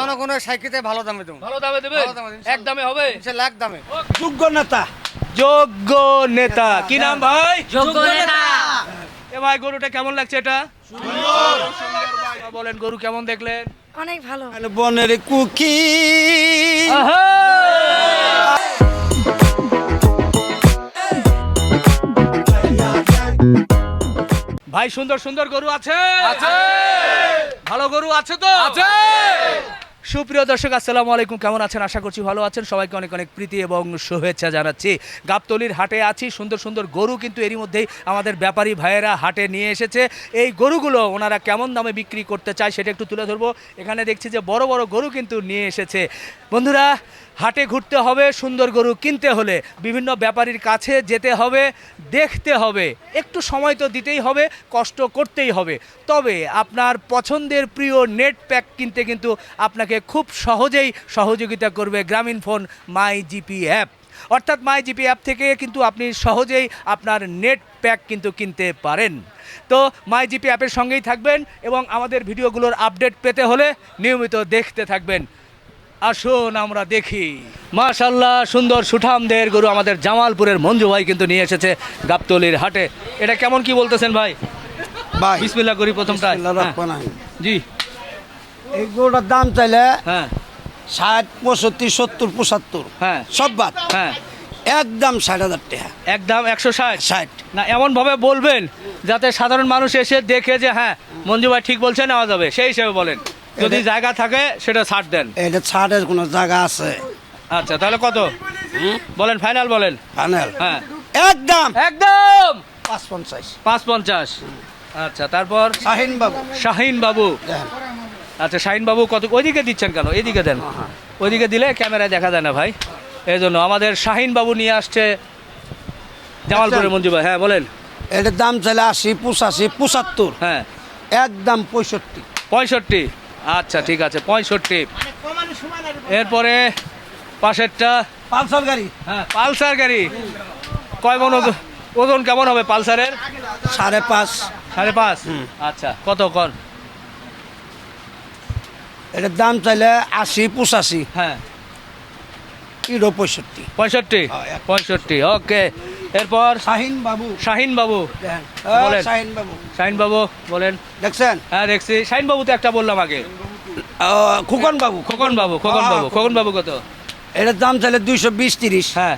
জনগণের সাইকেতে ভালো দামে দেবো। ভালো দামে দেবে? ভালো দামে দেবেন। এক দামে হবে? সে লাখ দামে। যোগ্য নেতা। যোগ্য নেতা। কি নাম ভাই? যোগ্য নেতা। এ ভাই গরুটা কেমন লাগছে এটা? বলেন গরু কেমন দেখলেন? অনেক ভালো। বনের কুকি ভাই সুন্দর সুন্দর গরু আছে। আছে। ভালো গরু আছে তো? আছে। সুপ্রিয় দর্শক, আসসালামু আলাইকুম। কেমন আছেন? আশা করছি ভালো আছেন। সবাইকে অনেক অনেক প্রীতি এবং শুভেচ্ছা জানাচ্ছি। গাবতলির হাটে আছি। সুন্দর সুন্দর গরু কিন্তু এরই মধ্যেই আমাদের ব্যাপারী ভাইয়েরা হাটে নিয়ে এসেছে। এই গরুগুলো ওনারা কেমন দামে বিক্রি করতে চায় সেটা একটু তুলে ধরবো। এখানে দেখছি যে বড় বড় গরু কিন্তু নিয়ে এসেছে। বন্ধুরা হাটে ঘুরতে হবে, সুন্দর গরু কিনতে হলে। বিভিন্ন ব্যাপারীর কাছে যেতে হবে, দেখতে হবে। একটু সময় তো দিতেই হবে, কষ্ট করতেই হবে। তবে আপনার পছন্দের প্রিয় নেট প্যাক কিনতে কিন্তু আপনাকে খুব সহজেই সহযোগিতা করবে গ্রামীণ ফোন মাই জিপি অ্যাপ অর্থাৎ মাই জিপি অ্যাপ থেকে কিন্তু আপনি সহজেই আপনার নেট প্যাক কিন্তু কিনতে পারেন। তো মাই জিপি অ্যাপের সঙ্গেই থাকবেন এবং আমাদের ভিডিওগুলোর আপডেট পেতে হলে নিয়মিত দেখতে থাকবেন। আসুন আমরা দেখি। মাশাল্লাহ সুন্দর সুঠামদের গরু আমাদের জামালপুরের মঞ্জু ভাই কিন্তু নিয়ে এসেছে গাবতলির হাটে। এটা কেমন কি বলতেছেন ভাই? ভাই বিসমিল্লাহ করি প্রথমটা হ্যাঁ, জি। এই গরুটার দাম চাইলে হ্যাঁ। ষাট পঁয়ষট্টি সত্তর পঁচাত্তর। হ্যাঁ। সব বাদ। হ্যাঁ। একদম ষাট হাজার টাকা। একদম একশো ষাট? ষাট। না এমনভাবে বলবেন যাতে সাধারণ মানুষ এসে দেখে যে হ্যাঁ মঞ্জু ভাই ঠিক বলছে নেওয়া যাবে। সেই হিসেবে বলেন। যদি জায়গা থাকে সেটা ছাড় দেন। এটা ছাড়ের কোনো জায়গা আছে। আচ্ছা তাহলে কত? বলেন ফাইনাল বলেন। ফাইনাল। হ্যাঁ। একদম! একদম! পাঁচ পঞ্চাশ পাঁচ পঞ্চাশ। আচ্ছা তারপর? শাহিন বাবু। শাহিন বাবু। আচ্ছা শাহিন বাবু কত ওইদিকে দিচ্ছেন কেন? এদিকে দেন। ওইদিকে দিলে ক্যামেরায় দেখা যায় না ভাই। এই জন্য আমাদের শাহিন বাবু নিয়ে আসছে জামালপুরের মঞ্জু ভাই হ্যাঁ বলেন। এটার দাম চাইলে আশি পঁচাশি পঁচাত্তর। হ্যাঁ। একদম পঁয়ষট্টি। পঁয়ষট্টি। আচ্ছা ঠিক আছে পঁয়ষট্টি। এরপরে পাশেরটা পালসার গাড়ি। হ্যাঁ পালসার গাড়ি। কয় মন ওজন কেমন হবে পালসারের? সাড়ে পাঁচ। সাড়ে পাঁচ? আচ্ছা কত কর? এটার দাম চাইলে আশি পঁচাশি। হ্যাঁ। কিলো পঁয়ষট্টি। পঁয়ষট্টি? হ্যাঁ, পঁয়ষট্টি ওকে। এরপর শাহিন বাবু। শাহিন বাবু। বলেন। শাহিন বাবু। শাহিন বাবু বলেন। দেখছেন? হ্যাঁ দেখছি। শাহিন বাবু তো একটা বললাম আগে। খোকন বাবু। খোকন বাবু খোকন বাবু। খোকন বাবু কত? এটার দাম চাইলে দুইশো বিশ তিরিশ। হ্যাঁ।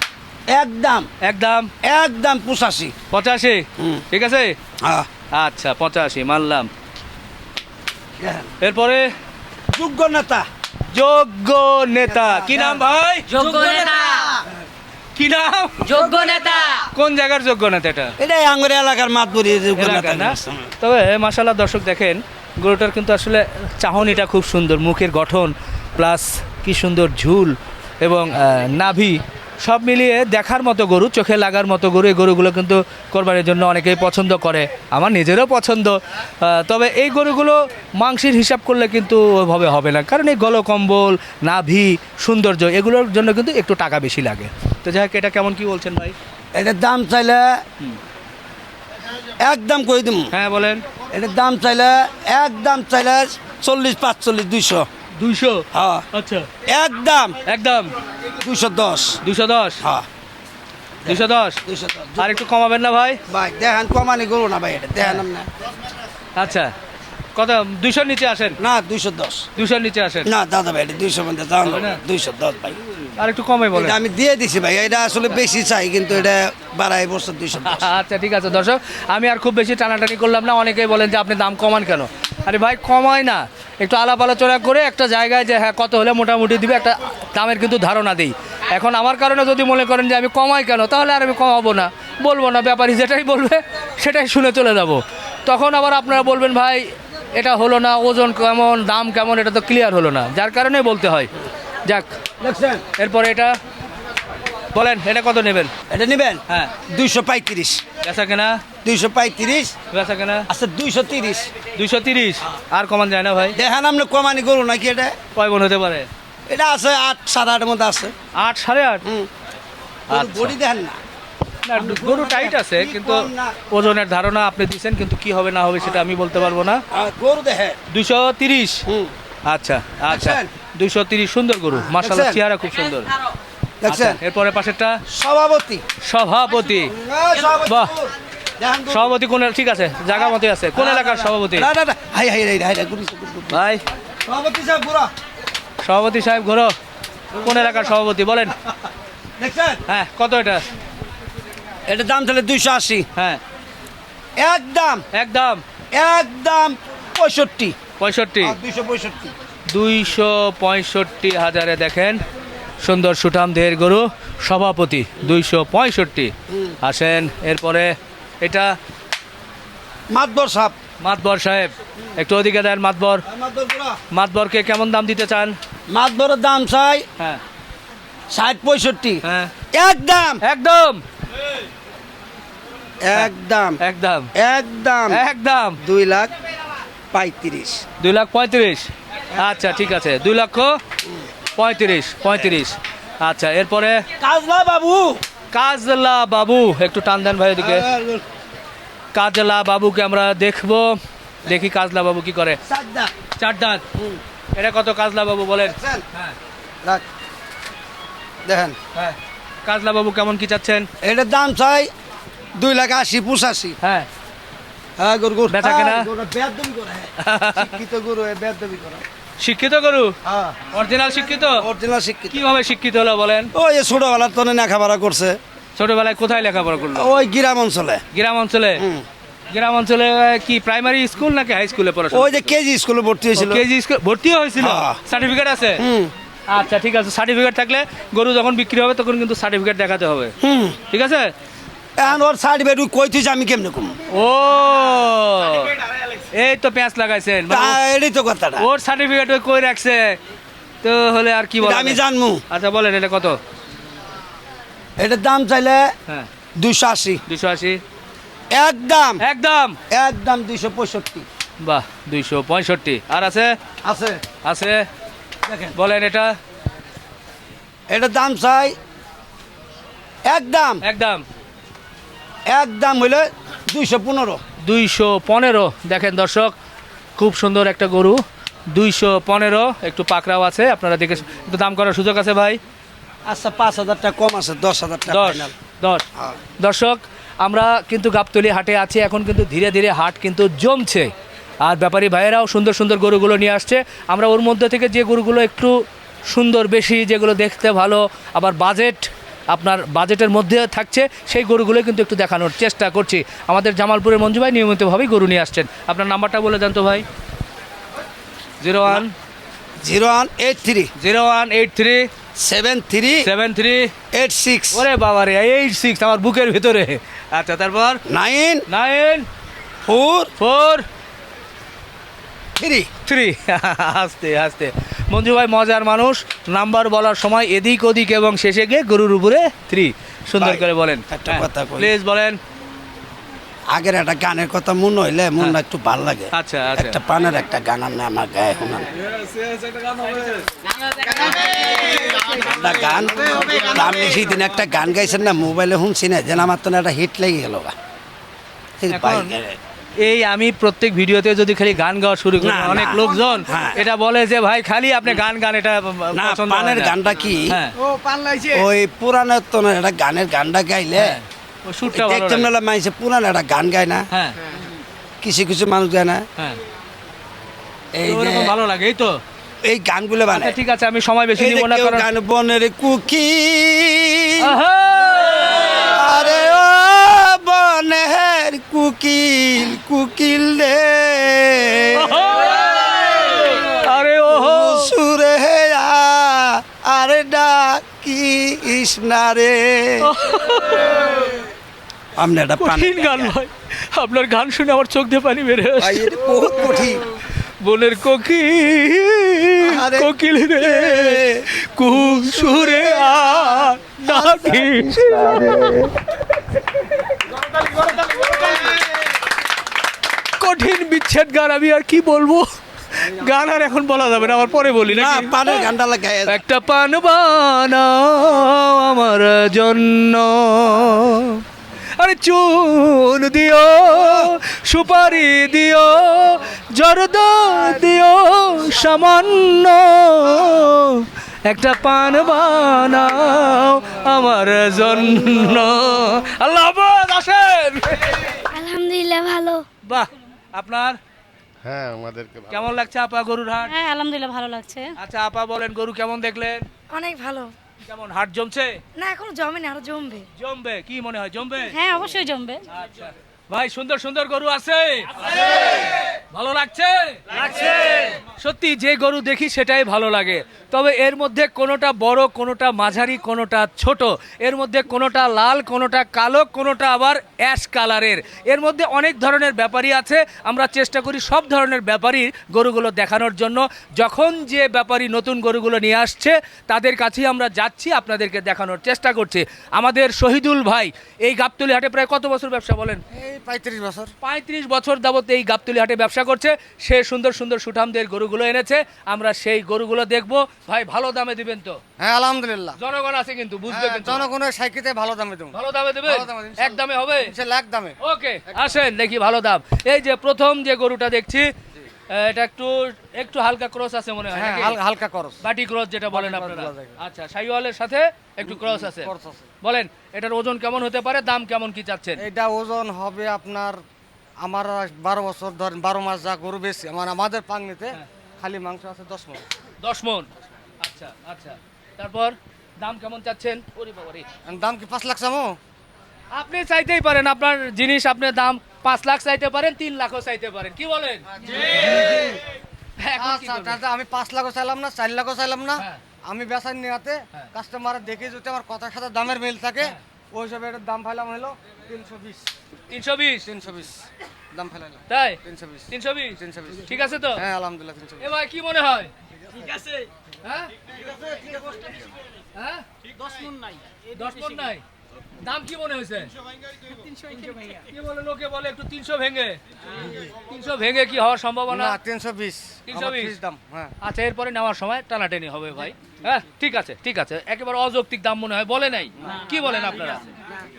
একদম একদম একদম পঁচাশি। পঁচাশি? হুম। ঠিক আছে? হ্যাঁ আচ্ছা পঁচাশি মানলাম। এরপরে? যোগ্য নেতা। যোগ্য নেতা। কি নাম ভাই? যোগ্য নেতা। কি নাম? যোগ্য নেতা। কোন জায়গার যোগ্য নেতা এটা? এটা আঙ্গুরে এলাকার মাতপুরি যোগ্য নেতা। না? তবে মাসাল্লাহ দর্শক দেখেন গরুটার কিন্তু আসলে চাহনিটা খুব সুন্দর মুখের গঠন প্লাস কি সুন্দর ঝুল এবং নাভি। সব মিলিয়ে দেখার মতো গরু চোখে লাগার মতো গরু এই গরুগুলো কিন্তু কোরবানির জন্য অনেকেই পছন্দ করে। আমার নিজেরও পছন্দ। তবে এই গরুগুলো মাংসের হিসাব করলে কিন্তু ওইভাবে হবে না। কারণ এই গলকম্বল নাভি সৌন্দর্য এগুলোর জন্য কিন্তু একটু টাকা বেশি লাগে। তো যাই হোক এটা কেমন কি বলছেন ভাই? এটার দাম চাইলে একদম কই দিম? হ্যাঁ বলেন। এটার দাম চাইলে একদম চাইলে চল্লিশ পাঁচচল্লিশ দুইশো। দুইশো? হ্যাঁ। আচ্ছা। একদম। একদম। দুইশো দশ। দুশো দশ? হ্যাঁ। দুশো দশ? দুইশো দশ। আর একটু কমাবেন না ভাই? ভাই দেখেন কমানি করো না ভাই এটা দেখেন আপনি। আচ্ছা। কত? দুশোর নিচে আসেন? না দুইশো দশ। দুশোর নিচে আসেন? না দাদা ভাই এটা দুইশো মধ্যে দাম না? দুইশো দশ ভাই। আর একটু কমে বলেন। আমি দিয়ে দিছি ভাই এটা আসলে বেশি চাই কিন্তু এটা বাড়াই বছর দুইশো দশ। আচ্ছা ঠিক আছে দর্শক আমি আর খুব বেশি টানাটানি করলাম না অনেকেই বলেন যে আপনি দাম কমান কেন? আরে ভাই কমায় না। একটু আলাপ আলোচনা করে একটা জায়গায় যে হ্যাঁ কত হলে মোটামুটি দিবে একটা দামের কিন্তু ধারণা দিই। এখন আমার কারণে যদি মনে করেন যে আমি কমাই কেন তাহলে আর আমি কমাবো না। বলব না ব্যাপারী যেটাই বলবে সেটাই শুনে চলে যাব। তখন আবার আপনারা বলবেন ভাই এটা হলো না ওজন কেমন দাম কেমন এটা তো ক্লিয়ার হলো না। যার কারণে বলতে হয়। যাক এরপরে এটা বলেন এটা কত নেবেন? এটা নেবেন? হ্যাঁ। দুইশো পঁয়ত্রিশ। বেচা কেনা? দুইশো পঁয়ত্রিশ। বেচা কেনা? আচ্ছা দুইশো তিরিশ। দুইশো তিরিশ? আর কমান যায় না ভাই? দেখেন আপনি কমানি করুন নাকি এটা? কয় মন হতে পারে? এটা আছে আট সাড়ে আটের মধ্যে আছে। আট সাড়ে আট? হুম। আচ্ছা। বডি দেখেন না। না গরু টাইট আছে কিন্তু ওজনের ধারণা আপনি দিচ্ছেন কিন্তু কি হবে না হবে সেটা আমি বলতে পারব না। গরু দেখেন। দুইশো তিরিশ? আচ্ছা আচ্ছা। দুইশো তিরিশ সুন্দর গরু। মাসাল্লাহ চেহারা খুব সুন্দর। দেখছেন? আচ্ছা, এরপরে পাশেরটা? সভাপতি। সভাপতি। হ্যাঁ, সভাপতি। বাহ। সভাপতি কোন ঠিক আছে জায়গা মতে আছে। কোন এলাকার সভাপতি? না না না। হাই হাই হাই হাই গুরু গুরু, গুরু। ভাই। সভাপতি সাহেব বুড়া সভাপতি সাহেব ঘোরো। কোন এলাকার সভাপতি? বলেন। হ্যাঁ কত এটা? এটার দাম তাহলে দুইশো আশি। হ্যাঁ। একদম একদম একদম পঁয়ষট্টি। পঁয়ষট্টি। দুইশো পঁয়ষট্টি। দুইশো পঁয়ষট্টি হাজারে দেখেন। সুন্দর সুঠাম দেহের গরু সভাপতি দুইশো পঁয়ষট্টি। আসেন এরপরে এটা মাতবর সাপ। মাতবর সাহেব একটু ওদিকে দেন মাতবর। মাতবর মাতবরকে কেমন দাম দিতে চান? মাতবরের দাম চাই হ্যাঁ। ষাট পঁয়ষট্টি। হ্যাঁ। একদম। একদম। একদম। একদম। একদম। একদম। দুই লাখ পঁয়ত্রিশ। দুই লাখ পঁয়ত্রিশ। আচ্ছা ঠিক আছে। দুই লক্ষ পঁয়ত্রিশ পঁয়ত্রিশ। আচ্ছা এরপরে? কাজলা বাবু। কাজলা বাবু একটু টান দেন ভাই ওদিকে কাজলা বাবুকে আমরা দেখব। দেখি কাজলা বাবু কি করে। চার দাঁত এটা কত কাজলা বাবু বলেন? হ্যাঁ। দেখেন। হ্যাঁ। কাজলা বাবু কেমন কি চাচ্ছেন? এটার দাম চাই দুই লাখ আশি পঁচাশি। হ্যাঁ। হ্যাঁ গরু গরু বেচা কেনা? হ্যাঁ, বেদবি করে হ্যাঁ। শিক্ষিত গরু এ বেদবি করে। শিক্ষিত গরু? হ্যাঁ। অরিজিনাল শিক্ষিত? অরিজিনাল শিক্ষিত। কীভাবে শিক্ষিত হলো বলেন? ওই ছোটবেলার তনে লেখাপড়া করছে। ছোটবেলায় কোথায় লেখাপড়া করল? ওই গ্রাম অঞ্চলে। গ্রাম অঞ্চলে? গ্রাম অঞ্চলে কি প্রাইমারি স্কুল নাকি হাই স্কুলে পড়াশোনা ওই যে কেজি স্কুলে ভর্তি হয়েছিল। কেজি স্কুল ভর্তি হয়েছিল? হ্যাঁ। সার্টিফিকেট আছে? আচ্ছা ঠিক আছে। সার্টিফিকেট থাকলে গরু যখন বিক্রি হবে তখন কিন্তু সার্টিফিকেট দেখাতে হবে। ঠিক আছে? এখন ওর সার্টিফিকেট কই তুই আমি কেমনে কম? ও এই তো পেঁয়াজ লাগাইছেন এটাই তো কথাটা। ওর সার্টিফিকেট ওই কই রাখছে? তো হলে আর কি বলে আমি জানব আচ্ছা বলেন এটা কত? এটার দাম চাইলে হ্যাঁ। দুইশো আশি। দুশো আশি? একদম। একদম? একদম দুইশো পঁয়ষট্টি। বাহ দুইশো পঁয়ষট্টি। আর আছে? আছে। আছে? দেখেন। বলেন এটা। এটার দাম চাই একদম। একদম। একদম হইলে দুইশো পনেরো। দুইশো পনেরো। দেখেন দর্শক খুব সুন্দর একটা গরু। দুইশো পনেরো একটু পাকড়াও আছে আপনারা দেখে একটু দাম করার সুযোগ আছে ভাই? আচ্ছা পাঁচ হাজারটা কম আছে দশ হাজার টাকা দশ। দশ। হ্যাঁ। দর্শক আমরা কিন্তু গাবতলি হাটে আছি এখন কিন্তু ধীরে ধীরে হাট কিন্তু জমছে। আর ব্যাপারী ভাইয়েরাও সুন্দর সুন্দর গরুগুলো নিয়ে আসছে। আমরা ওর মধ্যে থেকে যে গরুগুলো একটু সুন্দর বেশি যেগুলো দেখতে ভালো আবার বাজেট আপনার বাজেটের মধ্যে থাকছে সেই গরুগুলো কিন্তু একটু দেখানোর চেষ্টা করছি। আমাদের জামালপুরের মঞ্জু ভাই নিয়মিতভাবেই গরু নিয়ে আসছেন। আপনার নাম্বারটা বলে দেন তো ভাই। Zero one. Zero one eight three. Zero one eight three. Seven three. Seven three. Eight six. ওরে বাবা রে এইট সিক্স আমার বুকের ভিতরে। আচ্ছা তারপর? Nine. Nine. Four. Four. Three three আস্তে আস্তে মঞ্জু ভাই মজার মানুষ নাম্বার বলার সময় এদিক ওদিক এবং শেষে গিয়ে গরুর উপরে থ্রি সুন্দর করে বলেন। একটা কথা প্লিজ বলেন। আগের একটা গানের কথা মনে হইলে মনটা একটু ভালো লাগে। আচ্ছা আচ্ছা। একটা পানের একটা গান আপনি আমার গায়ে শোনান গান আপনি সেদিন একটা গান গাইছেন না মোবাইলে শুনছি না যেন আমার তো একটা হিট লেগে গেল এই আমি প্রত্যেক ভিডিওতে যদি খালি গান গাওয়া শুরু করি। অনেক লোকজন হ্যাঁ। এটা বলে যে ভাই খালি আপনি গান গান এটা পানের গানটা কি? হ্যাঁ। ওই পুরানো তো না একটা গানের গানটা গাইলে হ্যাঁ, সুরটা ভালো দেখতাম না পুরানো একটা গান গায় না? হ্যাঁ। কিছু কিছু মানুষ গায় না? হ্যাঁ। এই তো ভালো লাগে এই তো। এই গানগুলো বানায়। ঠিক আছে আমি সময় বেশি নিব না কারণ গান বনের কুকি। আহা! আরে বনের কুকিল কুকিল রে। আরে ও সুরে আরে ডাকি ইসনা রে। আপনি একটা কঠিন গান ভাই। আপনার গান শুনে আমার চোখ দিয়ে পানি বেড়ে বহুত কঠিন। বনের কোকিল আরে কোকিল রে। কুক সুরে আ ডাকিস কঠিন বিচ্ছেদ গান আমি আর কি বলব? গান আর এখন বলা যাবে না আমার পরে বলি না পানের গানটা লাগাই একটা পান বানাও আমার জন্য। আরে চুন দিও সুপারি দিও জর্দ দিও সামান্য। একটা পান বানাও আমার জন্য। আল্লাহ আসেন। আলহামদুলিল্লাহ ভালো। বাহ আপনার? হ্যাঁ আমাদেরকে কেমন লাগছে আপা গরুর হাট? হ্যাঁ আলহামদুলিল্লাহ ভালো লাগছে। আচ্ছা আপা বলেন গরু কেমন দেখলেন? অনেক ভালো। কেমন হাট জমছে? না এখনও জমেনি আরও জমবে। জমবে কি মনে হয় জমবে? হ্যাঁ অবশ্যই জমবে। আচ্ছা। ভাই সুন্দর সুন্দর গরু আছে। ভালো লাগছে? লাগছে। সত্যি যে গরু দেখি সেটাই ভালো লাগে। তবে এর মধ্যে কোনোটা বড় কোনোটা মাঝারি কোনোটা ছোট এর মধ্যে কোনোটা লাল কোনোটা কালো কোনোটা আবার অ্যাশ কালারের। এর মধ্যে অনেক ধরনের ব্যাপারী আছে। আমরা চেষ্টা করি সব ধরনের ব্যাপারই গরুগুলো দেখানোর জন্য। যখন যে ব্যাপারী নতুন গরুগুলো নিয়ে আসছে তাদের কাছেই আমরা যাচ্ছি আপনাদেরকে দেখানোর চেষ্টা করছি। আমাদের শহীদুল ভাই এই গাবতলি হাটে প্রায় কত বছর ব্যবসা বলেন? এই পঁয়ত্রিশ বছর। পঁয়ত্রিশ বছর যাবত এই গাবতলি হাটে ব্যবসা করছে। সে সুন্দর সুন্দর সুঠামদের গরুগুলো এনেছে। আমরা সেই গরুগুলো দেখব। ভাই ভালো দামে দিবেন তো? হ্যাঁ আলহামদুলিল্লাহ। জনগণ আছে কিন্তু বুঝবে হ্যাঁ, জনগণের সাইকেতে ভালো দামে দেবো। ভালো দামে দেবে। এক দামে হবে? লাখ দামে। ওকে আসেন দেখি ভালো দাম। এই যে প্রথম যে গরুটা দেখছি এটা একটু একটু হালকা ক্রস আছে মনে হয় হ্যাঁ হালকা খরচ বাটি ক্রস যেটা বলেন আপনারা। আচ্ছা শাইওয়ালের সাথে একটু ক্রস আছে। বলেন এটার ওজন কেমন হতে পারে? দাম কেমন কি চাচ্ছেন? এইটা ওজন হবে আপনার আমার বারো বছর ধরেন বারো মাস যা গরু বেশি আমার আমাদের পাংনিতে হ্যাঁ। খালি মাংস আছে দশ মন। দশ মন? আচ্ছা আচ্ছা। তারপর দাম কেমন চাচ্ছেন? ওরে বাবা রে। দাম কি পাঁচ লাখ চামো আপনি চাইতেই পারেন আপনার জিনিস আপনার দাম পাঁচ লাখ চাইতে পারেন তিন লাখও চাইতে পারেন। কি বলেন? আচ্ছা আমি পাঁচ লাখও চাইলাম না চার লাখও চাইলাম না। হ্যাঁ। আমি বেচার নিয়াতে হ্যাঁ। কাস্টমার দেখে যদি আমার কথার সাথে দামের মিল থাকে ওই হিসাবে দাম ফাইলাম হলো তিনশো বিশ। তিনশো বিশ। তিনশো বিশ। দাম তাই? তিনশো বিশ। তিনশো বিশ তিনশো বিশ। ঠিক আছে তো? হ্যাঁ আলহামদুলিল্লাহ তিনশো এ ভাই কি মনে হয়? ঠিক আছে। হ্যাঁ? হ্যাঁ? দশ মন নাই। দাম কি মনে হয়েছে? কি বলে লোকে বলে একটু তিনশো ভেঙে। তিনশো ভেঙে কি হওয়ার সম্ভাবনা? তিনশো বিশ। 320 ফিস দাম হ্যাঁ। আচ্ছা এরপরে নেওয়ার সময় টানাটানি হবে ভাই। হ্যাঁ ঠিক আছে ঠিক আছে। একেবারে অযৌক্তিক দাম মনে হয় বলে নাই। কি বলেন আপনারা?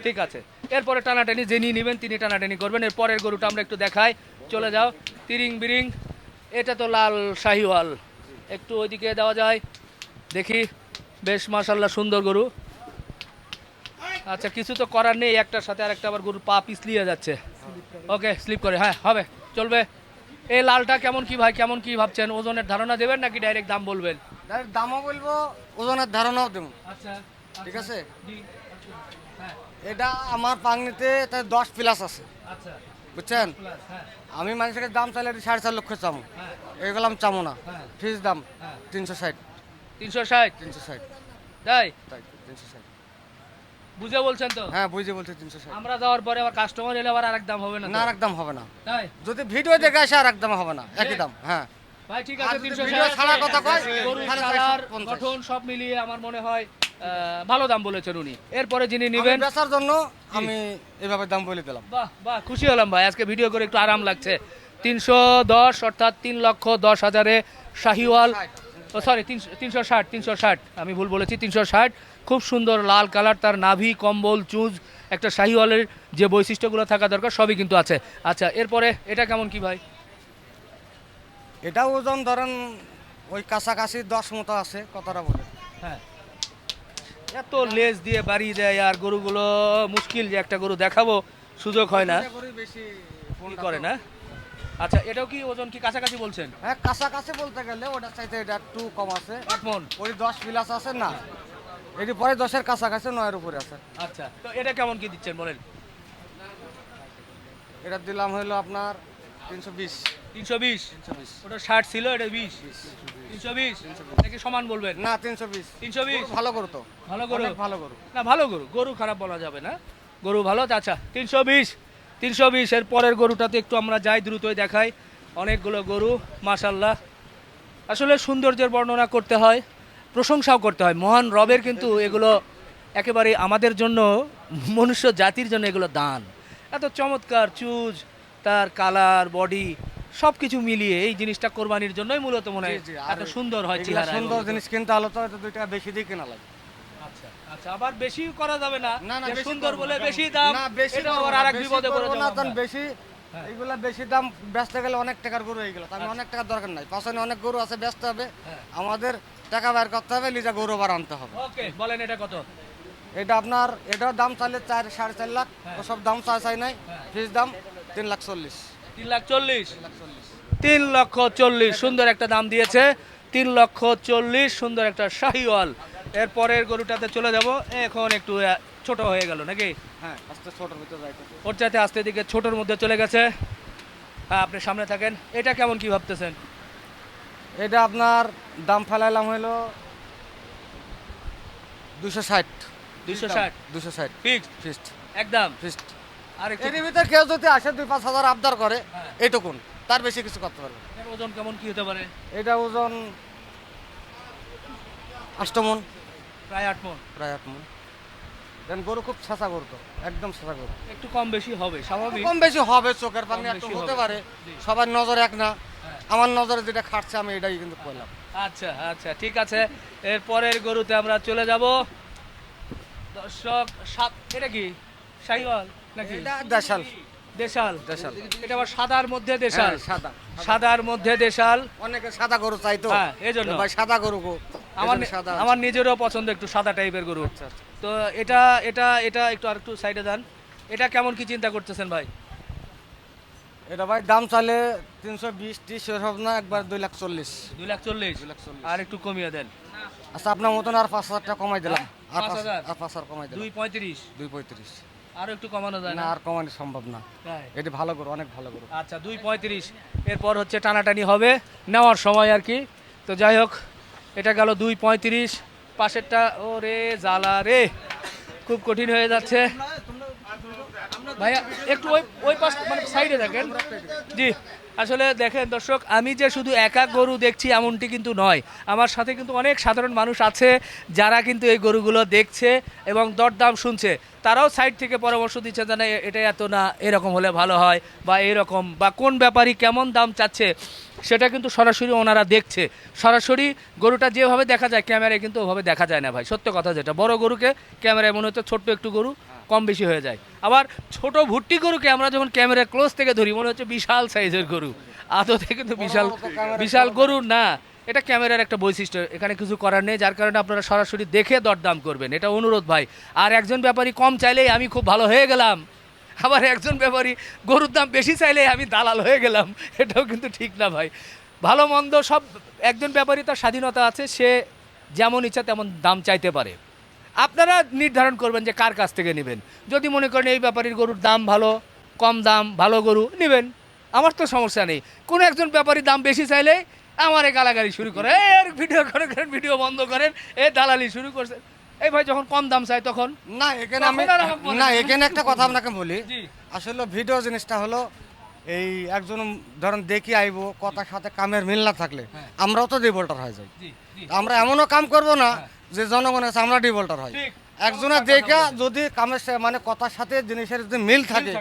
ঠিক আছে। এরপরে টানাটানি যিনি নেবেন তিনি টানাটানি করবেন। এর পরের গরুটা আমরা একটু দেখাই। চলে যাও। তিরিং বিরিং এটা তো লাল শাহিওয়াল। একটু ওইদিকে দেওয়া যায়। দেখি বেশ মাশাল্লাহ সুন্দর গরু। আচ্ছা কিছু তো করার নেই একটার সাথে আরেকটা আবার গরুর পা পিছলিয়ে যাচ্ছে। ওকে স্লিপ করে হ্যাঁ হবে চলবে। এই লালটা কেমন কি ভাই কেমন কি ভাবছেন? ওজনের ধারণা দেবেন নাকি ডাইরেক্ট দাম বলবেন? ডাইরেক্ট দামও বলব ওজনের ধারণাও দেবো। আচ্ছা ঠিক আছে? জি। হ্যাঁ এটা আমার পাংনিতে তার দশ প্লাস আছে। আচ্ছা। বুঝছেন? হ্যাঁ। আমি মানুষের দাম চাইলে সাড়ে চার লক্ষ চামো। এগুলো আমি চামো না। ফিস দাম হ্যাঁ। তিনশো ষাট। তিনশো ষাট? তিনশো ষাট। তাই? তাই তিনশো ষাট। বুঝে বলছেন তো? হ্যাঁ বুঝে বলছে তিনশো ষাট। আমরা যাওয়ার পরে আবার কাস্টমার এলে আবার আরেক দাম হবে না না আর একদম হবে না। তাই? যদি ভিডিও দেখে আসে আর একদম হবে না। একই দাম হ্যাঁ। ভাই ঠিক আছে তিনশো ভিডিও ছাড়ার কথা কয়, কালার 450 গঠন সব মিলিয়ে আমার মনে হয় ভালো দাম বলেছেন উনি। এরপরে যিনি নেবেন বেচার জন্য আমি এভাবে দাম বলে দিলাম। বাহ বাহ খুশি হলাম ভাই। আজকে ভিডিও করে একটু আরাম লাগছে। তিনশো দশ অর্থাৎ তিন লক্ষ দশ হাজারে শাহিওয়াল ও সরি তিনশো ষাট তিনশো ষাট। আমি ভুল বলেছি তিনশো ষাট। খুব সুন্দর লাল কালার তার নাভি কম্বল চুজ একটা শাহিওয়ালের যে বৈশিষ্ট্যগুলো থাকা দরকার সবই কিন্তু আছে। আচ্ছা এরপরে এটা কেমন কি ভাই? এটা ওজন ধরেন ওই কাছাকাছি দশ মতো আছে কতটা বলে। হ্যাঁ। এত লেজ দিয়ে বাড়ি দেয় আর গরুগুলো মুশকিল যে একটা গরু দেখাবো সুযোগ হয় না। করে না আচ্ছা এটাও কি ওজন কি কাছাকাছি বলছেন? হ্যাঁ কাছাকাছি বলতে গেলে ওটার চাইতে এটা একটু কম আছে। এক মন? ওই দশ প্লাস আছে না। এটি পরে দশের কাছাকাছি নয়ের উপরে আছে। আচ্ছা তো এটা কেমন কি দিচ্ছেন বলেন? এটা দিলাম হলো আপনার তিনশো বিশ। তিনশো বিশ? ওটা ষাট ছিল এটা বিশ। তিনশো বিশ? নাকি সমান বলবেন? না তিনশো বিশ। তিনশো বিশ? ভালো করো তো। ভালো অনেক ভালো করো না ভালো গরু। গরু খারাপ বলা যাবে না। গরু ভালো? আচ্ছা তিনশো বিশ। তিনশো বিশ এর পরের গরুটাতে একটু আমরা যাই দ্রুতই দেখাই। অনেকগুলো গরু মাশাল্লাহ আসলে সৌন্দর্যের বর্ণনা করতে হয় প্রশংসাও করতে হয়। মহান রবের কিন্তু এগুলো একেবারে আমাদের জন্য মনুষ্য জাতির জন্য এগুলো দান। এত চমৎকার চুজ তার কালার বডি সব কিছু মিলিয়ে এই জিনিসটা কোরবানির জন্যই মূলত মনে হয় এত সুন্দর হয় চেহারা সুন্দর জিনিস কিনতে হলে তো এটা দুই টাকা বেশি দিয়ে কেনা লাগে। আচ্ছা আচ্ছা আবার বেশি করা যাবে না। না না সুন্দর বলে বেশি দাম না বেশি এটা আবার না, আরেক বেশি বিপদে পড়ে করব যাব না তখন আমরা। বেশি হ্যাঁ। বেশি দাম বেচতে গেলে অনেক টাকার গরু হয়ে গেল আমি অনেক টাকার দরকার নাই। পাশে অনেক গরু আছে বেচতে হবে হ্যাঁ। আমাদের টাকা বের করতে হবে লিজা গরু আবার আনতে হবে। ওকে বলেন এটা কত? এটা আপনার এটার দাম চাইলে চার সাড়ে চার লাখ ওসব দাম চাই চাই নাই ফিস দাম তিন লাখ চল্লিশ। তিন লাখ চল্লিশ। তিন লক্ষ চল্লিশ সুন্দর একটা দাম দিয়েছে। তিন লক্ষ চল্লিশ সুন্দর একটা শাহিওয়াল। এর পরের গরুটাতে চলে যাব। এখন একটু ছোট হয়ে গেল নাকি? হ্যাঁ আস্তে ছোটোর ভিতরে ওর চাইতে আস্তে দিকে ছোটোর মধ্যে চলে গেছে। হ্যাঁ আপনি সামনে থাকেন। এটা কেমন কি ভাবতেছেন? এটা আপনার দাম ফেলাইলাম হলো দুশো ষাট। 260 দুশো ষাট। ফিক্সড ফিস্ট একদম? একটু এর ভিতরে কেউ যদি আসে দুই পাঁচ হাজার আবদার করে এইটুকুন তার বেশি কিছু করতে পারবে ওজন কেমন কি হতে পারে? এটা ওজন আষ্টমন প্রায় আট মন। প্রায় আট মন। দেন গরু খুব ছাঁচা গরু তো একদম ছাঁচা গরু একটু কম বেশি হবে স্বাভাবিক। কম বেশি হবে চোখের পানি একটু হতে পারে। সবার নজর এক না। আমার নজরে যেটা খাটছে আমি এটাই কিন্তু করলাম। আচ্ছা আচ্ছা ঠিক আছে। এর পরের গরুতে আমরা চলে যাব। দর্শক সাত এটা কি? শাহিওয়াল? নাকি? এটা দেশাল। দেশাল। দেশাল। এটা আবার সাদার মধ্যে দেশাল। হ্যাঁ, সাদা। সাদার মধ্যে দেশাল। অনেকে সাদা গরু চাই তো। হ্যাঁ, এজন্য। ভাই সাদা গরু আমার আমার নিজেরও পছন্দ একটু সাদা টাইপের গরু। আচ্ছা, আচ্ছা। তো এটা এটা এটা একটু আরেকটু সাইডে দেন এটা কেমন কি চিন্তা করতেছেন ভাই? এটা ভাই দাম চালে তিনশো বিশ ত্রিশ সব না একবার দুই লাখ চল্লিশ। দুই লাখ চল্লিশ। আর একটু কমিয়ে দেন। আচ্ছা আপনার মতন আর পাঁচ হাজার টাকা কমাই দিলাম। আর পাঁচ পাঁচ হাজার? আর পাঁচ হাজার কমাই দিলাম। দুই পঁয়ত্রিশ। দুই পঁয়ত্রিশ। আরও একটু কমানো যায় না আর কমানো সম্ভব না? এটি ভালো করো অনেক ভালো করো আচ্ছা দুই পঁয়ত্রিশ। এরপর হচ্ছে টানাটানি হবে। নেওয়ার সময় আর কি। তো যাই হোক এটা গেল দুই পঁয়ত্রিশ। পাশেরটা ও রে জ্বালা রে। খুব কঠিন হয়ে যাচ্ছে। ভাইয়া একটু ওই ওই পাশ মানে সাইডে দেখেন। জি। আসলে দেখেন দর্শক, আমি যে শুধু একা গরু দেখছি এমনটি কিন্তু নয়। আমার সাথে কিন্তু অনেক সাধারণ মানুষ আছে যারা কিন্তু এই গরুগুলো দেখছে এবং দরদাম শুনছে। তারাও সাইড থেকে পরামর্শ দিচ্ছে যেন এটা এত না, এরকম হলে ভালো হয় বা এরকম বা কোন ব্যাপারী কেমন দাম চাচ্ছে? সেটা কিন্তু সরাসরি ওনারা দেখছে। সরাসরি গরুটা যেভাবে দেখা যায় ক্যামেরায় কিন্তু ওভাবে দেখা যায় না ভাই। সত্য কথা যেটা। বড় গরুকে ক্যামেরায় মনে হচ্ছে ছোট্ট একটু গরু কম বেশি হয়ে যায়। আবার ছোট ভুট্টি গরুকে আমরা যখন ক্যামেরা ক্লোজ থেকে ধরি মনে হচ্ছে বিশাল সাইজের গরু। আদতে কিন্তু বিশাল বিশাল গরু না। এটা ক্যামেরার একটা বৈশিষ্ট্য। এখানে কিছু করার নেই যার কারণে আপনারা সরাসরি দেখে দরদাম করবেন। এটা অনুরোধ ভাই। আর একজন ব্যাপারী কম চাইলেই আমি খুব ভালো হয়ে গেলাম। আবার একজন ব্যাপারী গরুর দাম বেশি চাইলে আমি দালাল হয়ে গেলাম। এটাও কিন্তু ঠিক না ভাই। ভালো মন্দ সব একজন ব্যাপারী তার স্বাধীনতা আছে সে যেমন ইচ্ছা তেমন দাম চাইতে পারে। আপনারা নির্ধারণ করবেন যে কার কাছ থেকে নেবেন। যদি মনে করেন এই ব্যাপারীর গরুর দাম ভালো কম দাম ভালো গরু নেবেন। আমার তো সমস্যা নেই। কোনো একজন ব্যাপারীর দাম বেশি চাইলে আমার আমারে গালাগালি শুরু করে "এই, এর ভিডিও করে ভিডিও বন্ধ করেন এ দালালি শুরু করছে। এই ভাই যখন কম দাম চাই তখন? না এখানে আমি না এখানে একটা কথা আপনাকে বলি। আসলে ভিডিও জিনিসটা হলো এই একজন ধরেন দেখি আইবো কথার সাথে কামের মিল না থাকলে আমরাও তো ডিভোল্টার হয়ে যাই। আমরা এমনও কাম করব না যে জনগণের কাছে আমরা ডিভোল্টার হয়। একজনের দেখা যদি কামের মানে কথার সাথে জিনিসের যদি মিল থাকে।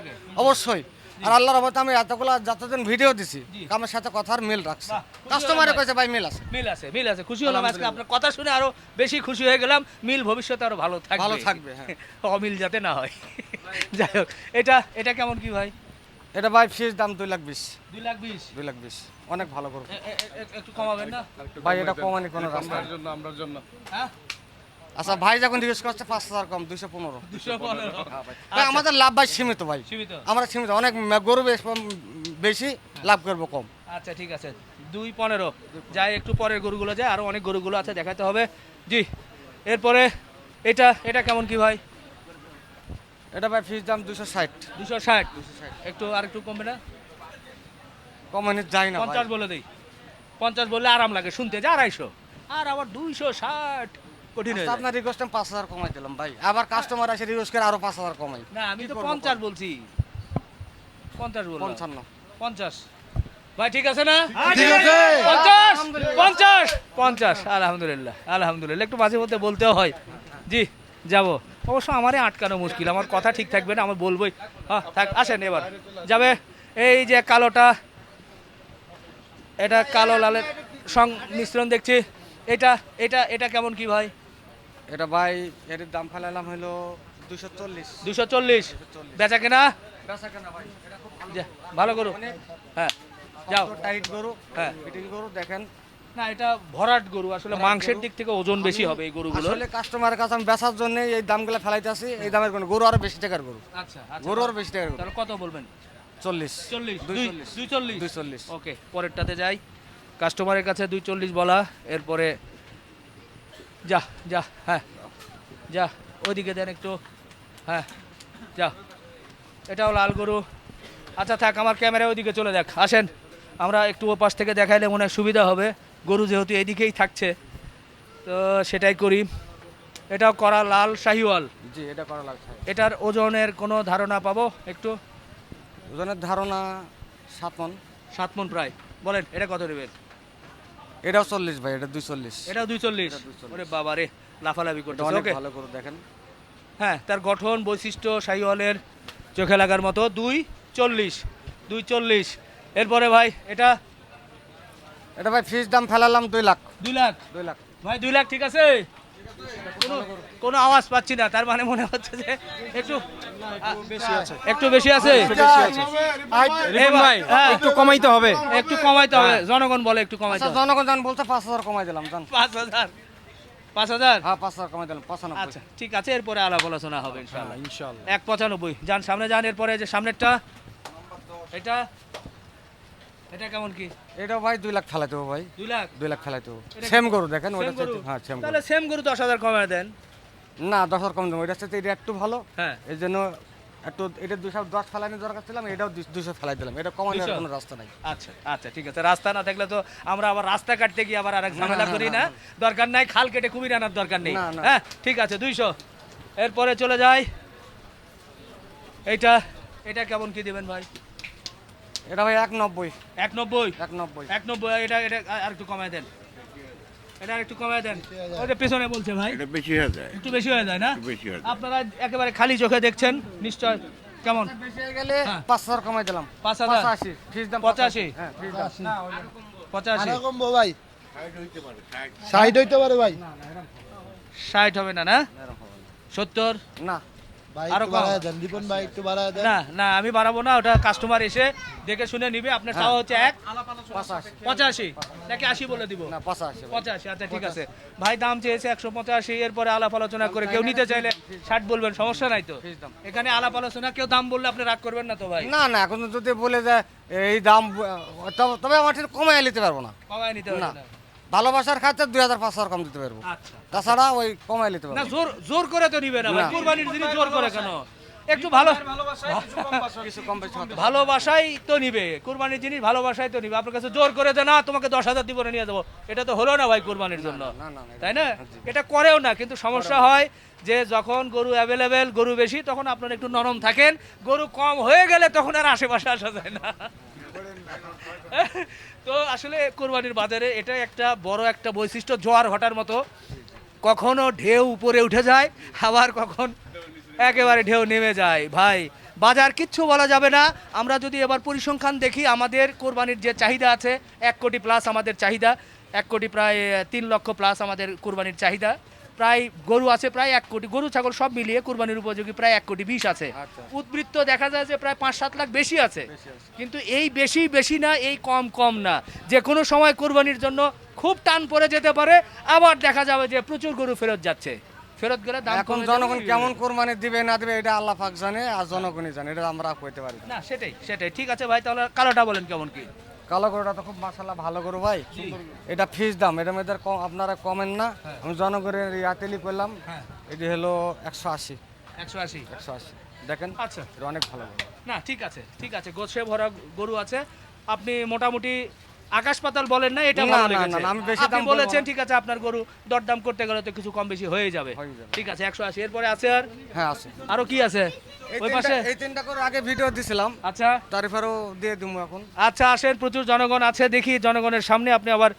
অবশ্যই। আর আল্লাহর রহমতে আমি এতগুলা যতদিন ভিডিও দিছি আমার সাথে কথার মিল রাখছে। কাস্টমারে কইছে ভাই মিল আছে। মিল আছে মিল আছে খুশি হলাম আজকে। আপনার কথা শুনে আরও বেশি খুশি হয়ে গেলাম। মিল ভবিষ্যতে আরও ভালো থাকবে। ভালো থাকবে, হ্যাঁ। অমিল যাতে না হয়। যাই হোক এটা এটা কেমন কি ভাই? এটা ভাই ফিস দাম দুই লাখ বিশ। দুই লাখ বিশ? দুই লাখ বিশ। অনেক ভালো করব এ- একটু কমাবেন না? ভাই এটা কমানি কোনো রাস্তা জন্য আমরার জন্য। হ্যাঁ? আচ্ছা ভাই যখন জিজ্ঞেস করছে পাঁচ হাজার কম দুইশো পনেরো। দুশো পনেরো। ভাই। আমাদের লাভ ভাই সীমিত ভাই। আমরা সীমিত অনেক গরু বেশ বেশি লাভ করব কম। আচ্ছা ঠিক আছে। দুই পনেরো। যাই একটু পরের গরুগুলো যায় আরও অনেক গরুগুলো আছে দেখাতে হবে। জি এরপরে এটা এটা কেমন কি ভাই? এটা ভাই ফিস দাম দুশো ষাট। দুশো ষাট। একটু আর একটু কমবে না? কমানি যায় না পঞ্চাশ বলে দিই। পঞ্চাশ বললে আরাম লাগে শুনতে যে আড়াইশো। আর আবার দুইশো ষাট। কঠিন হয়ে আচ্ছা, আপনার রিকোয়েস্ট আমি পাঁচ হাজার কমাই দিলাম ভাই। আবার কাস্টমার আসে রিকোয়েস্ট করে আরও পাঁচ হাজার কমাই। না আমি তো পঞ্চাশ বলছি। পঞ্চাশ বললাম। পঞ্চান্ন। পঞ্চাশ। ভাই ঠিক আছে না? পঞ্চাশ? পঞ্চাশ? পঞ্চাশ আলহামদুলিল্লাহ আলহামদুলিল্লাহ। একটু মাঝে মধ্যে বলতেও হয়। জি যাব। অবশ্য আমারই আটকানো মুশকিল। আমার কথা ঠিক থাকবে না আমার বলবোই। হ্যাঁ থাক আসেন এবার। যাবে। এই যে কালোটা এটা কালো লালের সং মিশ্রণ দেখছি। এটা এটা এটা কেমন কি ভাই? এটা ভাই এর দাম ফেলালাম হলো দুশো চল্লিশ। দুশো চল্লিশ। বেচা কেনা? বেচা কেনা ভাই ভালো। গরু। হ্যাঁ যাও। টাইট গরু হ্যাঁ। ফিটিং গরু দেখেন। না এটা ভরাট গরু আসলে মাংসের দিক থেকে ওজন বেশি হবে এই গরুগুলো আসলে কাস্টমারের কাছে আমি বেচার জন্য এই দামগুলো ফেলাইতে আসি। এই দামের কোনো গরু আরও বেশি টাকার গরু। আচ্ছা আচ্ছা। গরু আরও বেশি টাকার গরু। তাহলে কত বলবেন? চল্লিশ। চল্লিশ দুই চল্লিশ। দুই চল্লিশ। ওকে পরেরটাতে যাই। কাস্টমারের কাছে দুই চল্লিশ বলা এরপরে যা যা হ্যাঁ যা ওইদিকে দেন একটু হ্যাঁ যা। এটাও লাল গরু। আচ্ছা থাক আমার ক্যামেরা ওইদিকে চলে দেখ আসেন আমরা একটু ও পাশ থেকে দেখাইলে মনে হয় সুবিধা হবে। গরু যেহেতু এদিকেই থাকছে তো সেটাই করি। এটাও করা লাল শাহিওয়াল। জি এটা করা লাগছে এটার ওজনের কোনো ধারণা পাবো একটু? ওজনের ধারণা সাত মন। সাত মন প্রায়। বলেন এটা কত নেবেন? এটাও চল্লিশ ভাই এটা দুই চল্লিশ এটাও দুই চল্লিশ ওরে বাবা রে লাফালাফি করতে অনেক ভালো করে দেখেন। হ্যাঁ তার গঠন বৈশিষ্ট্য শাহিওয়ালের চোখে লাগার মতো। দুই চল্লিশ দুই চল্লিশ এরপরে ভাই এটা? এটা ভাই ফিস দাম ফেলালাম দুই লাখ। দুই লাখ? দুই লাখ। ভাই দুই লাখ ঠিক আছে? কোনো কোনো আওয়াজ পাচ্ছি না তার মানে মনে হচ্ছে যে একটু বেশি একটু বেশি আছে? একটু কমাইতে হবে। একটু কমাইতে হবে জনগণ বলে একটু কমাইতে আচ্ছা হবে। জনগণ জান বলছে পাঁচ হাজার কমাই দিলাম জান। পাঁচ হাজার? পাঁচ হাজার? হ্যাঁ পাঁচ হাজার কমাই দিলাম পঁচানব্বই। আচ্ছা ঠিক আছে এরপরে আলাপ আলোচনা হবে ইনশাআল্লাহ। ইনশাআল্লাহ। এক পঁচানব্বই। যান সামনে যান এরপরে যে সামনেরটা এটা এটা কেমন কি? এটাও ভাই দুই লাখ ফেলাইতে হবে ভাই। দুই লাখ? দুই লাখ ফেলাইতে হবে। সেম গরু দেখেন ওটা হ্যাঁ সেম তাহলে সেম গরু দশ হাজার কমে দেন। না দশ হাজার কম দেবো। এটা সাথে এটা একটু ভালো। হ্যাঁ। এই জন্য একটু এটা দুশো দশ ফেলানোর দরকার ছিলাম এটাও দুশো ফেলাই দিলাম। এটা কমানোর কোনো রাস্তা নাই। আচ্ছা আচ্ছা ঠিক আছে। রাস্তা না থাকলে তো আমরা আবার রাস্তা কাটতে গিয়ে আবার আরেক ঝামেলা করি না দরকার নাই খাল কেটে কুমির আনার দরকার নেই। হ্যাঁ ঠিক আছে দুইশো। এরপরে চলে যাই। এইটা এটা কেমন কি দিবেন ভাই? এটা ভাই এক নব্বই এক নব্বই এক নব্বই এক নব্বই এটা এটা আর একটু কমায় দেন। এটা একটু কমায় দেন। ওই যে পেছনে বলছে ভাই। এটা বেশি হয়ে যায়। একটু বেশি হয়ে যায় না? বেশি হয়ে যায়। আপনারা একেবারে খালি চোখে দেখছেন নিশ্চয় কেমন? বেশি হয়ে গেলে হ্যাঁ। পাঁচ হাজার কমাই দিলাম। পাঁচ হাজার? পঁচাশি ফিস দাম পঁচাশি? হ্যাঁ ফিস দাম। পঁচাশি। কমবো ভাই। সাইড হইতে পারে ভাই। ষাট হবে না না। সত্তর? না। আরও একটু কম। বাড়ায় দেন রিপন ভাই একটু বাড়ায় দেন। না না আমি বাড়াবো না ওটা কাস্টমার এসে দেখে শুনে নিবে আপনার চাওয়া হচ্ছে এক। পঁচাশি। নাকি আশি বলে দিব? না পঁচাশি পঁচাশি আচ্ছা ঠিক আছে। ভাই দাম চেয়েছে একশো পঁচাশি এরপরে আলাপ আলোচনা করে কেউ নিতে চাইলে ষাট বলবেন সমস্যা নাই তো? এখানে আলাপ আলোচনা কেউ দাম বললে আপনি রাগ করবেন না তো ভাই? না না এখন যদি বলে যে এই দাম তবে- আমার কমাই নিতে পারব না। কমায় নিতে হবে না। না। ভালোবাসার খাতে দুই হাজার পাঁচ হাজার কম দিতে পারব। আচ্ছা। তাছাড়া ওই কমাই নিতে না পারব জোর জোর করে তো নিবে না। কুরবানির জিনিস জোর করে কেন? একটু ভালো। ভালোবাসাই তো নিবে। কুরবানির জিনিস ভালোবাসাই তো নিবে। আপনার কাছে জোর করে দে না তোমাকে দশ হাজার দিব না নিয়ে যাব। এটা তো হলো না ভাই কুরবানির জন্য। না না না তাই না? এটা করেও না কিন্তু সমস্যা হয় যে যখন গরু অ্যাভেলেবেল গরু বেশি তখন আপনারা একটু নরম থাকেন। গরু কম হয়ে গেলে তখন আর আশেপাশে আসা যায় না। তো আসলে কোরবানির বাজারে এটা একটা বড় একটা বৈশিষ্ট্য, জোয়ার ঘটার মতো। কখনো ঢেউ উপরে উঠে যায়, আবার কখন একেবারে ঢেউ নেমে যায়। ভাই, বাজার কিচ্ছু বলা যাবে না। আমরা যদি এবার পরিসংখ্যান দেখি, আমাদের কোরবানির যে চাহিদা আছে, এক কোটি প্লাস আমাদের চাহিদা, এক কোটি প্রায় তিন লক্ষ প্লাস আমাদের কোরবানির চাহিদা। প্রায় গরু আছে প্রায় এক কোটি গরু ছাগল সব মিলিয়ে কুরবানির উপযোগী প্রায় এক কোটি বিশ আছে। আচ্ছা। উদ্বৃত্ত দেখা যায় যে প্রায় পাঁচ সাত লাখ বেশি আছে। কিন্তু এই বেশি বেশি না এই কম কম না। যে কোনো সময় কোরবানির জন্য খুব টান পড়ে যেতে পারে আবার দেখা যাবে যে প্রচুর গরু ফেরত যাচ্ছে। ফেরত গেলে দাম এখন জনগণ কেমন কোরবানি দিবে না দিবে এটা আল্লাহ পাক জানে আর জনগণই জানে এটা আমরা কইতে পারি। না। না সেটাই সেটাই। ঠিক আছে ভাই তাহলে কালোটা বলেন কেমন কি? কালো গরুটা তো খুব মাসাল্লাহ ভালো গরু ভাই। এটা ফিস দাম এটা মেয়েদের কম আপনারা কমেন না। আমি জনগণের ইয়াতেলি করলাম হ্যাঁ। এটি হলো একশো আশি। একশো আশি। একশো আশি। দেখেন আচ্ছা। এটা অনেক ভালো না ঠিক আছে ঠিক আছে গোছে ভরা গরু আছে। আপনি মোটামুটি আকাশ পাতাল বলেন না এটা ভালো লেগেছে। না, না, আমি বেশি আপনি দাম বলেছেন ঠিক আছে আপনার গরু দরদাম করতে গেলে তো কিছু কম বেশি হয়ে যাবে। ঠিক আছে একশো আশি। এরপরে আছে আর? হ্যাঁ আছে। আরও কি আছে? ওই পাশে? এই তিনটা করে আগে ভিডিও দিছিলাম। আচ্ছা। তারিফারও দিয়ে দিব এখন। আচ্ছা আসেন প্রচুর জনগণ আছে দেখি জনগণের সামনে আপনি আবার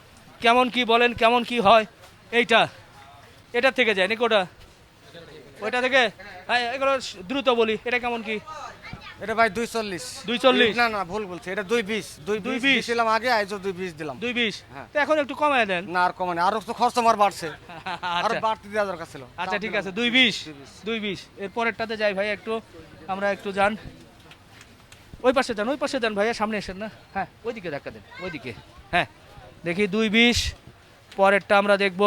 কেমন কি বলেন কেমন কি হয়। এইটা। এটা থেকে যায় নাকি ওটা? ওইটা থেকে? হ্যাঁ এগুলো দ্রুত বলি এটা কেমন কি? এটা ভাই দুই চল্লিশ 240? না না ভুল বলছি। এটা দুই বিশ। দুই দুই বিশ? বিশ? আগে আইজো দুই বিশ দিলাম। দুই বিশ? হ্যাঁ। তো এখন একটু কমায় দেন। না আর কমানে আরও তো খরচ আমার বাড়ছে। আরও আচ্ছা। বাড়তি দেওয়া দরকার ছিল। আচ্ছা ঠিক আছে দুই বিশ। দুই বিশ। এর পরেরটাতে যাই ভাই একটু। আমরা একটু যান। ওই পাশে যান ওই পাশে যান ভাইয়া সামনে এসেন না? হ্যাঁ ওইদিকে ধাক্কা দেন ওইদিকে। হ্যাঁ দেখি দুই বিশ। পরেরটা আমরা দেখব।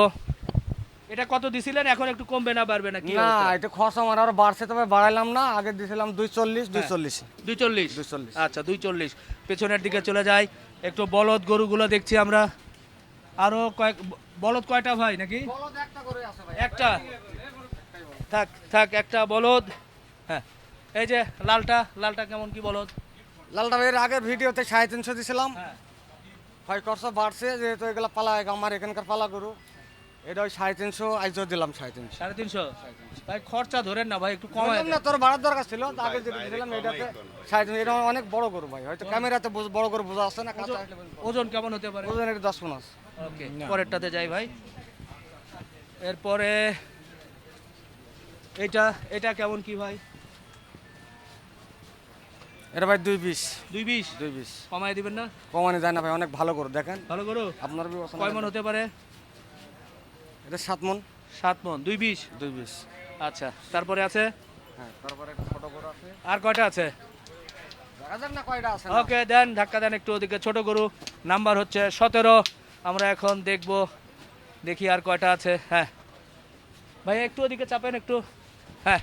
এটা কত দিছিলেন? এখন একটু কমবে না বাড়বে না কি না এটা খরচ আমার আরও বাড়ছে তবে বাড়াইলাম না। আগে দিয়েছিলাম দুই চল্লিশ দুই চল্লিশ দুই চল্লিশ 240 আচ্ছা দুই চল্লিশ পেছনের দিকে চলে যাই। একটু বলদ গরুগুলো দেখছি আমরা। আরও কয়েক বলদ কয়টা ভাই নাকি? একটা থাক থাক একটা বলদ। হ্যাঁ। এই যে লালটা লালটা কেমন কি বলদ? লালটা ভাইয়ের আগের ভিডিওতে সাড়ে তিনশো দিছিলাম। হ্যাঁ। হয় খরচ বাড়ছে যেহেতু এগুলা পালা আমার এখানকার পালা গরু। এটা ওই সাড়ে তিনশো আইজো দিলাম সাড়ে তিনশো। সাড়ে তিনশো? ভাই খরচা ধরেন না ভাই একটু কমায় বললাম না তোর বাড়ার দরকার ছিল আগে যেটা দিলাম এটাতে সাড়ে তিনশো এটা অনেক বড় গরু ভাই হয়তো ক্যামেরাতে বড় গরু বোঝা আসছে না ওজন কেমন হতে পারে? ওজন এটা দশ পনেরো। ওকে পরেরটাতে যাই ভাই। এরপরে এটা এটা কেমন কি ভাই? এটা ভাই দুই বিশ। দুই বিশ? দুই বিশ। কমায় দিবেন না? কমানে যায় না ভাই অনেক ভালো গরু দেখেন। ভালো করো আপনার কয় মন হতে পারে? এটা সাত মন। সাত মন দুই বিশ? দুই বিশ। আচ্ছা তারপরে আছে? হ্যাঁ তারপরে একটা ছোট গরু আছে। আর কয়টা আছে। ওকে দেন ধাক্কা দেন একটু ওদিকে। ছোট গরু নাম্বার হচ্ছে সতেরো। আমরা এখন দেখব দেখি আর কয়টা আছে। হ্যাঁ। ভাই একটু ওদিকে চাপেন একটু। হ্যাঁ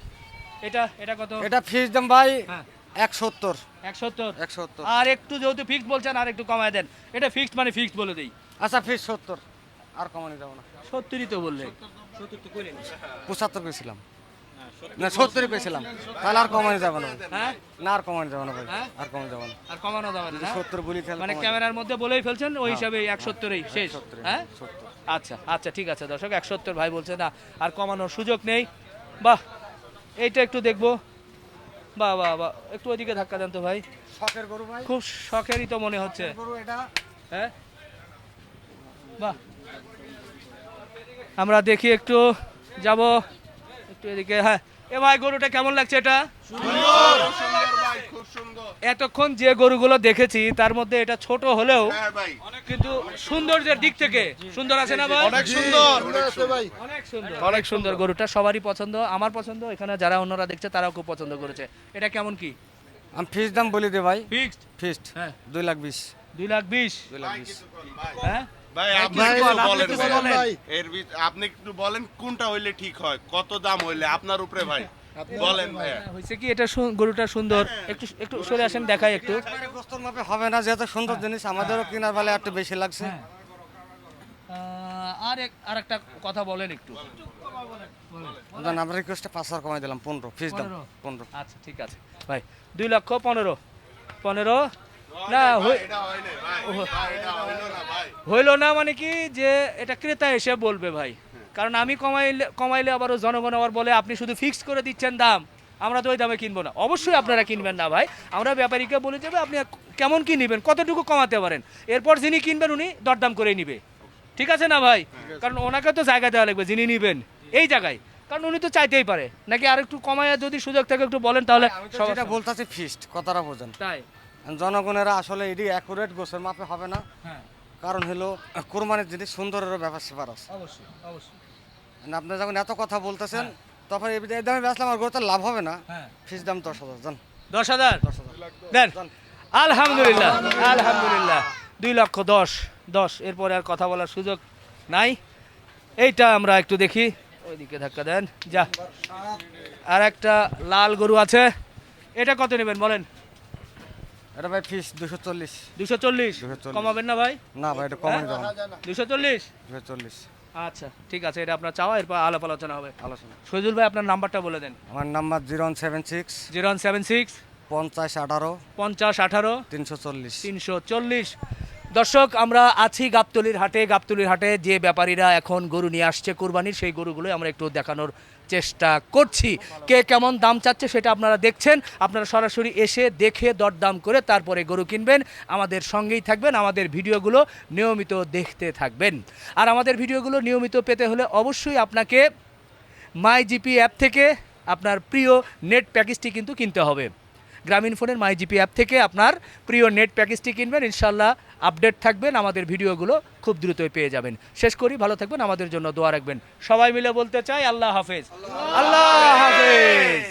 এটা এটা কত? এটা ফিস দাম ভাই হ্যাঁ। এক সত্তর এক সত্তর এক সত্তর আর একটু যেহেতু ফিক্সড বলছেন আর একটু কমায় দেন। এটা ফিক্সড মানে ফিক্সড বলে দিই। আচ্ছা ফিস সত্তর। আর কমানি যাব না। সত্তরই তো বললেন। পঁচাত্তর পেয়েছিলাম না সত্তরই পেয়েছিলাম তাহলে আর কমানি যাবে না। হ্যাঁ? না আর কমানি যাবে না ভাই। হ্যাঁ? আর কমানি যাবে না। আর কমানো যাবে না হ্যাঁ? সত্তর বলি মানে ক্যামেরার মধ্যে বলেই ফেলছেন ওই হিসাবে এক সত্তরেই শেষ। হ্যাঁ? আচ্ছা আচ্ছা ঠিক আছে দর্শক এক সত্তর ভাই বলছে না আর কমানোর সুযোগ নেই। বাহ এইটা একটু দেখব। বাহ বাহ বাহ একটু ওইদিকে ধাক্কা দেন তো ভাই। শখের গরু ভাই। খুব শখেরই তো মনে হচ্ছে। গরু এটা। হ্যাঁ? বাহ। আমরা দেখি একটু যাব। একটু এদিকে হ্যাঁ। এ ভাই গরুটা কেমন লাগছে এটা? এতক্ষণ যে গরুগুলো দেখেছি তার মধ্যে এটা ছোট হলেও কিন্তু সৌন্দর্যের দিক থেকে। সুন্দর আছে না ভাই? অনেক সুন্দর। অনেক সুন্দর। অনেক সুন্দর। গরুটা সবারই পছন্দ আমার পছন্দ এখানে যারা অন্যরা দেখছে তারাও খুব পছন্দ করেছে। এটা কেমন কি? আমি ফিস দাম বলি দে ভাই। ফিক্সড ফিস্ট হ্যাঁ। দুই লাখ বিশ। দুই লাখ বিশ? দুই লাখ বিশ। হ্যাঁ? ভাই আপনি একটু বলেন কোনটা হইলে ঠিক হয়? কত দাম হইলে? আপনার উপরে ভাই। বলেন হয়েছে কি এটা সু- গরুটা সুন্দর? একটু একটু সরে আসেন দেখাই একটু। হবে না যেহেতু সুন্দর জিনিস আমাদেরও কেনার বেলা একটু বেশি লাগছে। আর এক আর একটা কথা বলেন একটু। আমরা পাঁচ হাজার কমাই দিলাম পনেরো ফিস দাম পনেরো? পনেরো। আচ্ছা ঠিক আছে। ভাই দুই লক্ষ পনেরো। পনেরো না হইলে না ভাই। হইল না মানে কি যে এটা ক্রেতা এসে বলবে ভাই। কারণ আমি কমাইলে কমাইলে আবারও জনগণ আবার বলে আপনি শুধু ফিক্স করে দিচ্ছেন দাম আমরা তো ওই দামে কিনবো না। অবশ্যই আপনারা কিনবেন না ভাই। আমরা ব্যাপারীকে বলে যাবে আপনি কেমন কি নেবেন? কতটুকু কমাতে পারেন? এরপর যিনি কিনবেন উনি দরদাম করে নিবে। ঠিক আছে না ভাই? কারণ ওনাকে তো জায়গা দেওয়া লাগবে যিনি নিবেন। এই জায়গায়। কারণ উনি তো চাইতেই পারে। নাকি আর একটু কমায় যদি সুযোগ থাকে একটু বলেন তাহলে সবার যেটা ফিস্ট কথাটা বোঝেন। তাই। জনগণেরা আসলে এটি অ্যাকুরেট গোছের মাপে হবে না। হ্যাঁ। কারণ হলো কোরবানির জিনিস সুন্দরের ব্যাপার স্যাপার আছে। অবশ্যই অবশ্যই। মানে আপনি যখন এত কথা বলতেছেন তখন এই দামে বেচলে আমার গরুতে লাভ হবে না। হ্যাঁ। ফিস দাম দশ হাজার জান দশ হাজার? দেন। আলহামদুলিল্লাহ আলহামদুলিল্লাহ। দুই লক্ষ দশ দশ। এরপরে আর কথা বলার সুযোগ নাই। এইটা আমরা একটু দেখি। ওইদিকে ধাক্কা দেন। যা। আর একটা লাল গরু আছে। এটা কত নেবেন বলেন? এটা ভাই ফিস দুশো চল্লিশ। দুশো চল্লিশ? 240 কমাবেন না ভাই? না ভাই এটা কমাই যাবে দুশো চল্লিশ? দুশো চল্লিশ। আচ্ছা ঠিক আছে এটা আপনার চাওয়া এরপর আলাপ আলোচনা হবে। আলোচনা। শহীদুল ভাই আপনার নাম্বারটা বলে দেন। আমার number zero one seven six zero one seven six পঞ্চাশ আঠারো পঞ্চাশ আঠারো তিনশো চল্লিশ। তিনশো চল্লিশ। দর্শক আমরা আছি গাবতলির হাটে। গাবতলির হাটে যে ব্যাপারীরা এখন গরু নিয়ে আসছে কোরবানির সেই গরুগুলো আমরা একটু দেখানোর চেষ্টা করছি। কে কেমন দাম চাচ্ছে সেটা আপনারা দেখছেন। আপনারা সরাসরি এসে দেখে দরদাম করে তারপরে গরু কিনবেন। আমাদের সঙ্গেই থাকবেন, আমাদের ভিডিওগুলো নিয়মিত দেখতে থাকবেন। আর আমাদের ভিডিওগুলো নিয়মিত পেতে হলে অবশ্যই আপনাকে মাই জিপি অ্যাপ থেকে আপনার প্রিয় নেট প্যাকেজটি কিন্তু কিনতে হবে। গ্রামীণ ফোনের মাই জিপি অ্যাপ থেকে আপনার প্রিয় নেট প্যাকেজটি কিনবেন। ইনশাল্লাহ আপডেট থাকবেন, আমাদের ভিডিওগুলো খুব দ্রুতই পেয়ে যাবেন। শেষ করি, ভালো থাকবেন, আমাদের জন্য দোয়া রাখবেন। সবাই মিলে বলতে চাই, আল্লাহ হাফেজ। আল্লাহ হাফেজ।